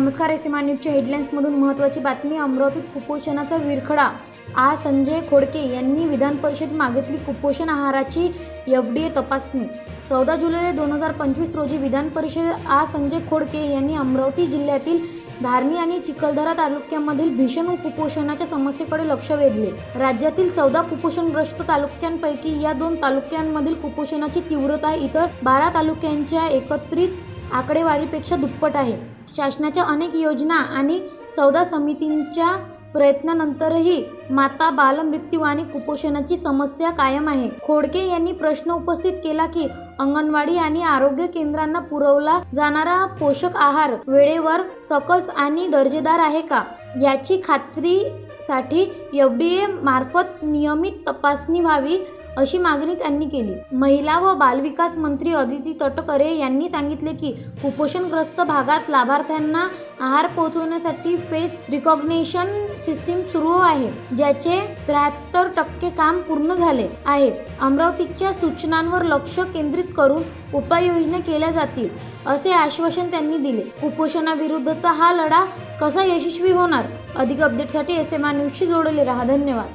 नमस्कार S M I न्यूजच्या हेडलाईन्समधून महत्त्वाची बातमी अमरावतीत कुपोषणाचा विरखडा. आ. संजय खोडके यांनी विधान परिषद मागितली कुपोषण आहाराची एफ डी ए तपासणी. चौदा जुलै दोन हजार पंचवीस रोजी विधान परिषद आ. संजय खोडके यांनी अमरावती जिल्ह्यातील धारणी आणि चिखलदरा तालुक्यामधील भीषण कुपोषणाच्या समस्येकडे लक्ष वेधले. राज्यातील चौदा कुपोषणग्रस्त तालुक्यांपैकी या दोन तालुक्यांमधील कुपोषणाची तीव्रता इतर बारा तालुक्यांच्या एकत्रित आकडेवारीपेक्षा दुप्पट आहे. शासनाच्या अनेक योजना आणि चौदा समितींच्या प्रयत्नानंतरही माता बालमृत्यू आणि कुपोषणाची समस्या कायम आहे. खोडके यांनी प्रश्न उपस्थित केला की अंगणवाडी आणि आरोग्य केंद्रांना पुरवला जाणारा पोषक आहार वेळेवर सकस आणि दर्जेदार आहे का? याची खात्रीसाठी एफ डी ए मार्फत नियमित तपासणी व्हावी अशी मागणी त्यांनी केली. महिला व बालविकास मंत्री अदिती तटकरे यांनी सांगितले की कुपोषणग्रस्त भागात लाभार्थ्यांना आहार पोहोचवण्यासाठी फेस रिकॉग्नेशन सिस्टीम सुरू आहे ज्याचे त्र्याहत्तर टक्के काम पूर्ण झाले आहे. अमरावतीच्या सूचनांवर लक्ष केंद्रित करून उपाययोजना केल्या जातील असे आश्वासन त्यांनी दिले. कुपोषणाविरुद्धचा हा लढा कसा यशस्वी होणार? अधिक अपडेटसाठी एस एम आर न्यूजशी जोडले राहा. धन्यवाद.